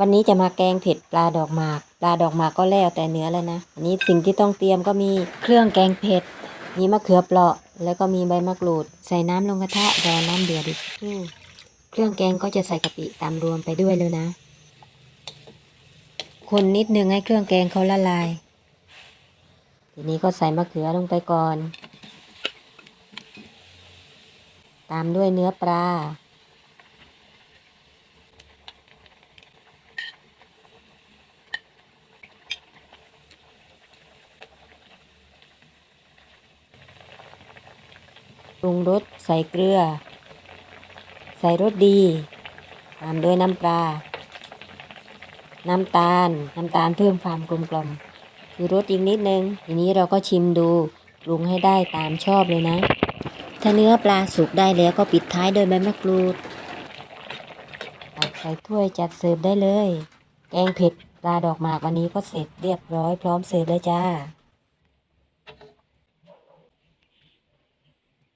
วันนี้จะมาแกงเผ็ดปลาดอกหมาก ปลาดอกหมากก็แล้วแต่เนื้อแล้วนะอันนี้สิ่งที่ต้องเตรียมก็มีเครื่องแกงเผ็ด มีมะเขือเปราะ แล้วก็มีใบมะกรูด ใส่น้ำลงกระทะรอน้ำเดือดอีกครู่เครื่องแกงก็จะใส่กะปิตามรวมไปด้วยเลยนะ คนนิดนึงให้เครื่องแกงเขาละลาย ทีนี้ก็ใส่มะเขือลงไปก่อน ตามด้วยเนื้อปลา ปรุงรสใส่เกลือ ใส่รสดีตามด้วยน้ำปลา น้ำตาล น้ำตาลเพิ่มความกลมกล่อมคือรสอีกนิดนึง ทีนี้เราก็ชิมดูปรุงให้ได้ตามชอบเลยนะ ถ้าเนื้อปลาสุกได้แล้วก็ปิดท้ายด้วยใบมะกรูดตักใส่ถ้วยจัดเสิร์ฟได้เลย แกงเผ็ดปลาดอกหมากวันนี้ก็เสร็จเรียบร้อยพร้อมเสิร์ฟแล้วจ้า